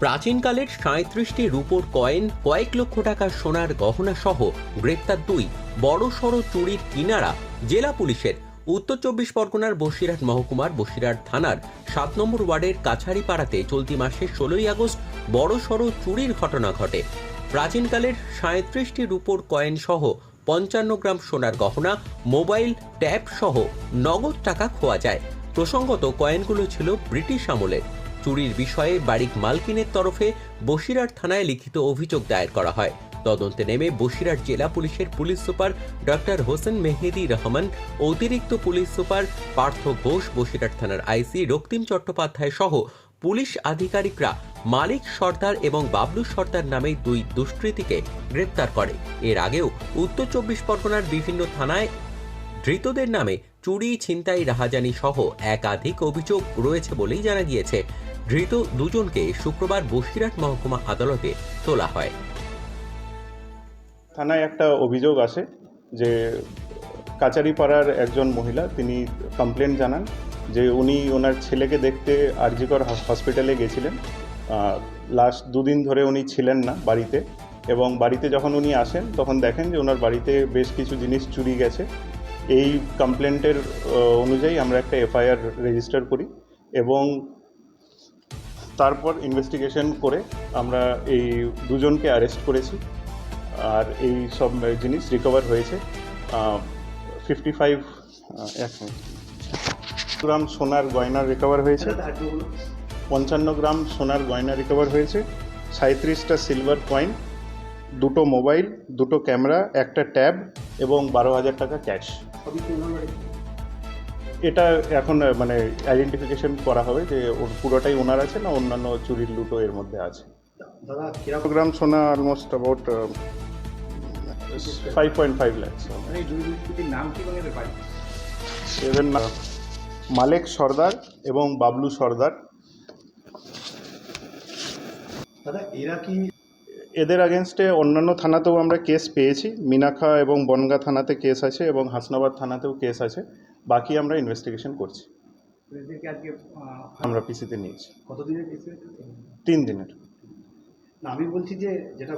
প্রাচীনকালের সাঁত্রিশটি রূপোর কয়েন কয়েক লক্ষ টাকা সোনার গহনা সহ গ্রেপ্তার দুই বড় সড় চুরির কিনারা জেলা পুলিশের। উত্তর চব্বিশ পরগনার বসিরহাট মহকুমার বসিরহাট থানার সাত নম্বর ওয়ার্ডের কাছারিপাড়াতে চলতি মাসের ষোলোই আগস্ট বড় সড় চুরির ঘটনা ঘটে। প্রাচীনকালের সাঁত্রিশটি রূপোর কয়েন সহ পঞ্চান্ন গ্রাম সোনার গহনা, মোবাইল ট্যাব সহ নগদ টাকা খোয়া যায়। প্রসঙ্গত কয়েনগুলো ছিল ব্রিটিশ আমলের। চুরির বিষয়ে বাড়ির মালকিনের তরফে বসিরহাট থানায় লিখিত অভিযোগ দায়ের করা হয়। তদন্তে নেমে বসিরহাট জেলা পুলিশের police super doctor Hossain Mehedi Rahman, অতিরিক্ত পুলিশ সুপার পার্থ ঘোষ বসিরহাট থানার আইসি রক্তিম চট্টোপাধ্যায় সহ পুলিশ আধিকারিকরা মালিক সর্দার এবং বাবলু সর্দার নামে দুই দুষ্কৃতীকে গ্রেপ্তার করে। এর আগেও উত্তর চব্বিশ পরগনার বিভিন্ন থানায় ধৃতদের নামে চুরি, ছিনতাই, রাহাজানি সহ একাধিক অভিযোগ রয়েছে বলেই জানা গিয়েছে। ধৃত দুজনকে শুক্রবার বসিরহাট মহকুমা আদালতে তোলা হয়। থানায় একটা অভিযোগ আসে যে কাচারিপাড়ার একজন মহিলা, তিনি কমপ্লেন জানান যে উনি ওনার ছেলেকে দেখতে আরজিকর হসপিটালে গেছিলেন। লাস্ট দুদিন ধরে উনি ছিলেন না বাড়িতে এবং বাড়িতে যখন উনি আসেন, তখন দেখেন যে ওনার বাড়িতে বেশ কিছু জিনিস চুরি গেছে। এই কমপ্লেন্টের অনুযায়ী আমরা একটা এফআইআর রেজিস্টার করি এবং তারপর ইনভেস্টিগেশন করে আমরা এই দুজনকে অ্যারেস্ট করেছি। আর এই সব জিনিস রিকভার হয়েছে। ফিফটি ফাইভ গ্রাম সোনার গয়না রিকভার হয়েছে। পঞ্চান্ন গ্রাম সোনার গয়না রিকভার হয়েছে। সাঁত্রিশটা সিলভার কয়েন দুটো মোবাইল দুটো ক্যামেরা একটা ট্যাব এবং বারো হাজার টাকা ক্যাশ এটা এখন মানে আইডেন্টিফিকেশন করা হবে যে ওর পুরোটাই ওনার আছে না অন্যান্য চুরির লুটো এর মধ্যে আছে? দাদা কীরকম? গ্রাম সোনা almost about five point five lakhs মানে নাম কি এদের মালেক সর্দার এবং বাবলু সর্দার। দাদা এরা কি? এদের আগেনস্টে অন্যান্য থানাতেও আমরা কেস পেয়েছি। মিনাখা এবং বনগা থানাতে কেস আছে এবং হাসনাবাদ থানাতেও কেস আছে। বাকি আমরা ইনভেস্টিগেশন করছি। আমরা পিসিতে নিয়েছি। কতদিনের পিসি তিন দিনের। না আমি বলছি যে যেটা